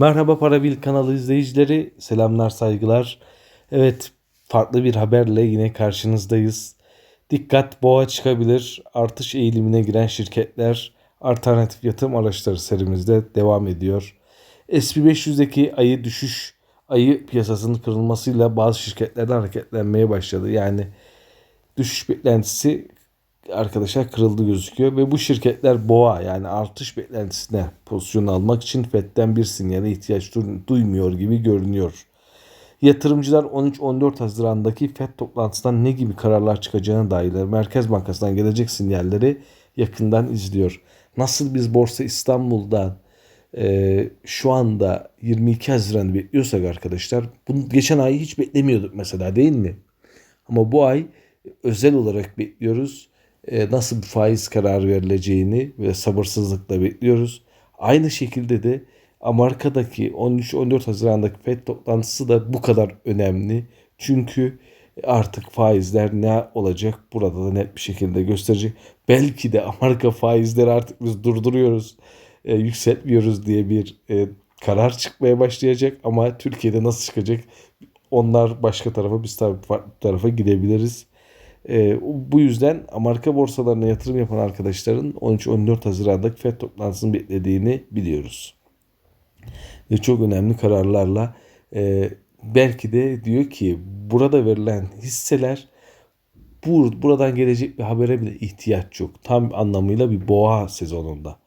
Merhaba Parabil kanalı izleyicileri. Selamlar, saygılar. Evet, farklı bir haberle yine karşınızdayız. Dikkat boğa çıkabilir. Artış eğilimine giren şirketler alternatif yatırım araçları serimizde devam ediyor. SP500'deki ayı düşüş, ayı piyasasının kırılmasıyla bazı şirketlerden hareketlenmeye başladı. Yani düşüş beklentisi arkadaşlar kırıldı gözüküyor ve bu şirketler boğa yani artış beklentisine pozisyon almak için FED'den bir sinyale ihtiyaç du- duymuyor gibi görünüyor. Yatırımcılar 13-14 Haziran'daki FED toplantısından ne gibi kararlar çıkacağına dair Merkez Bankası'ndan gelecek sinyalleri yakından izliyor. Nasıl biz Borsa İstanbul'dan e, şu anda 22 Haziran'ı bekliyorsak arkadaşlar bunu geçen ayı hiç beklemiyorduk mesela değil mi? Ama bu ay özel olarak bekliyoruz. E, nasıl bir faiz kararı verileceğini ve sabırsızlıkla bekliyoruz. Aynı şekilde de Amerika'daki 13-14 Haziran'daki FED toplantısı da bu kadar önemli. Çünkü artık faizler ne olacak burada da net bir şekilde gösterecek. Belki de Amerika faizleri artık biz durduruyoruz, e, yükseltmiyoruz diye bir e, karar çıkmaya başlayacak. Ama Türkiye'de nasıl çıkacak? Onlar başka tarafa biz tabii farklı tarafa gidebiliriz. E, bu yüzden Amerika borsalarına yatırım yapan arkadaşların 13-14 Haziran'daki FED toplantısını beklediğini biliyoruz. Ve çok önemli kararlarla e, belki de diyor ki burada verilen hisseler bur buradan gelecek bir habere bile ihtiyaç yok. Tam anlamıyla bir boğa sezonunda.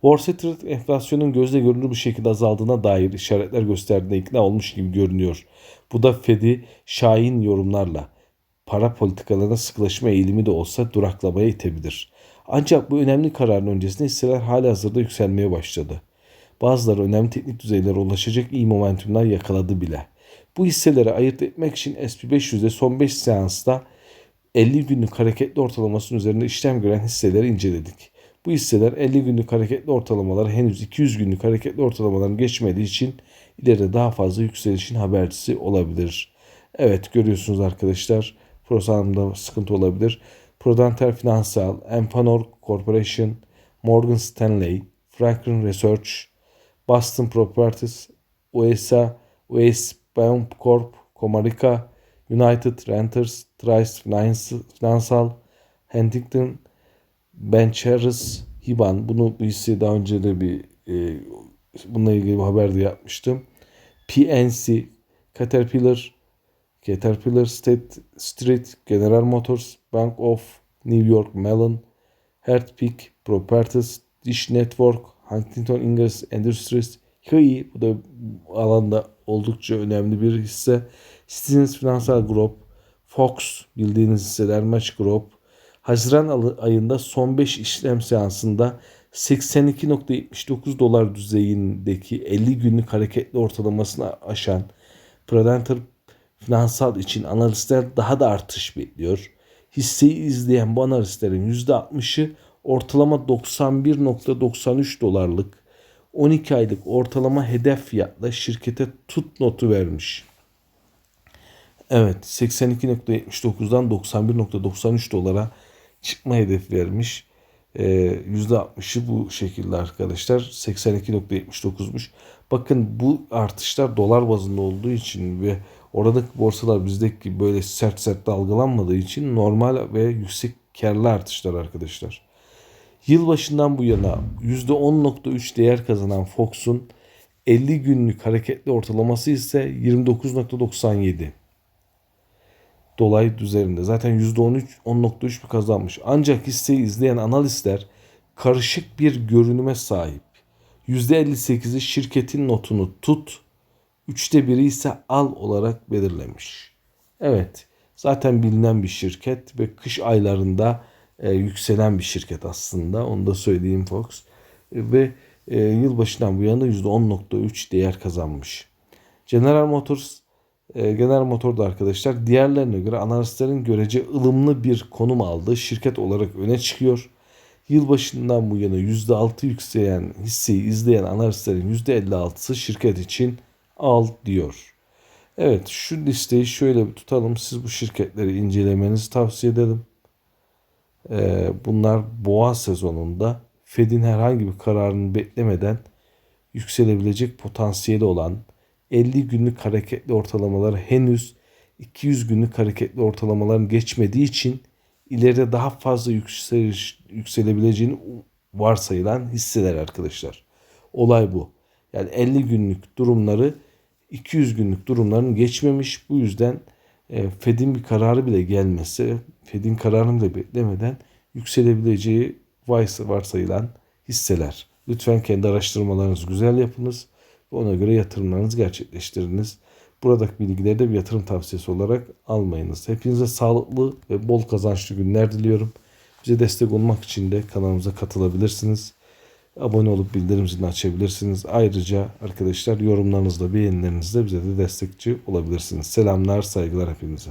Wall Street enflasyonun gözle görünür bir şekilde azaldığına dair işaretler gösterdiğine ikna olmuş gibi görünüyor. Bu da Fed'i şahin yorumlarla para politikalarına sıkılaşma eğilimi de olsa duraklamaya itebilir. Ancak bu önemli kararın öncesinde hisseler hali hazırda yükselmeye başladı. Bazıları önemli teknik düzeylere ulaşacak iyi momentumlar yakaladı bile. Bu hisseleri ayırt etmek için SP500'de son 5 seansta 50 günlük hareketli ortalamasının üzerinde işlem gören hisseleri inceledik. Bu hisseler 50 günlük hareketli ortalamalar henüz 200 günlük hareketli ortalamaların geçmediği için ileride daha fazla yükselişin habercisi olabilir. Evet görüyorsunuz arkadaşlar Prosan'da sıkıntı olabilir. Prudental Finansal, Empanor Corporation, Morgan Stanley, Franklin Research, Boston Properties, USA, US Bank Corp, Comerica, United Renters, Trice Finansal, Huntington, Benchers, Hiban. Bunu bu hisseyi daha önce de bir e, bununla ilgili bir haber de yapmıştım. PNC, Caterpillar, Caterpillar State Street, General Motors, Bank of New York Mellon, Heartpeak Properties, Dish Network, Huntington Ingalls Industries, HI bu da alanda oldukça önemli bir hisse. Citizens Financial Group, Fox bildiğiniz hisseler Match Group. Haziran ayında son 5 işlem seansında 82.79 dolar düzeyindeki 50 günlük hareketli ortalamasını aşan Prudential Finansal için analistler daha da artış bekliyor. Hisseyi izleyen bu analistlerin %60'ı ortalama 91.93 dolarlık 12 aylık ortalama hedef fiyatla şirkete tut notu vermiş. Evet 82.79'dan 91.93 dolara çıkma hedef vermiş. Ee, %60'ı bu şekilde arkadaşlar 82.79'muş. Bakın bu artışlar dolar bazında olduğu için ve oradaki borsalar bizdeki böyle sert sert dalgalanmadığı için normal ve yüksek karlı artışlar arkadaşlar. Yılbaşından bu yana %10.3 değer kazanan Fox'un 50 günlük hareketli ortalaması ise 29.97 dolayı üzerinde. Zaten %13 10.3 bir kazanmış. Ancak hisseyi izleyen analistler karışık bir görünüme sahip. %58'i şirketin notunu tut, üçte biri ise al olarak belirlemiş. Evet, zaten bilinen bir şirket ve kış aylarında e, yükselen bir şirket aslında. Onu da söyleyeyim Fox. E, ve e, yılbaşından bu yana %10.3 değer kazanmış. General Motors e, General Motor'da arkadaşlar diğerlerine göre analistlerin görece ılımlı bir konum aldı. Şirket olarak öne çıkıyor. Yılbaşından bu yana %6 yükselen hisseyi izleyen analistlerin %56'sı şirket için al diyor. Evet şu listeyi şöyle bir tutalım. Siz bu şirketleri incelemenizi tavsiye ederim. Ee, bunlar boğa sezonunda Fed'in herhangi bir kararını beklemeden yükselebilecek potansiyeli olan 50 günlük hareketli ortalamalar henüz 200 günlük hareketli ortalamaların geçmediği için ileride daha fazla yükseliş, yükselebileceğini varsayılan hisseler arkadaşlar. Olay bu. Yani 50 günlük durumları 200 günlük durumların geçmemiş. Bu yüzden e, Fed'in bir kararı bile gelmese, Fed'in kararını bile beklemeden yükselebileceği vars- varsayılan hisseler. Lütfen kendi araştırmalarınızı güzel yapınız ve ona göre yatırımlarınızı gerçekleştiriniz. Buradaki bilgileri de bir yatırım tavsiyesi olarak almayınız. Hepinize sağlıklı ve bol kazançlı günler diliyorum. Bize destek olmak için de kanalımıza katılabilirsiniz. Abone olup bildirim zilini açabilirsiniz. Ayrıca arkadaşlar yorumlarınızla, beğenilerinizle bize de destekçi olabilirsiniz. Selamlar, saygılar hepinize.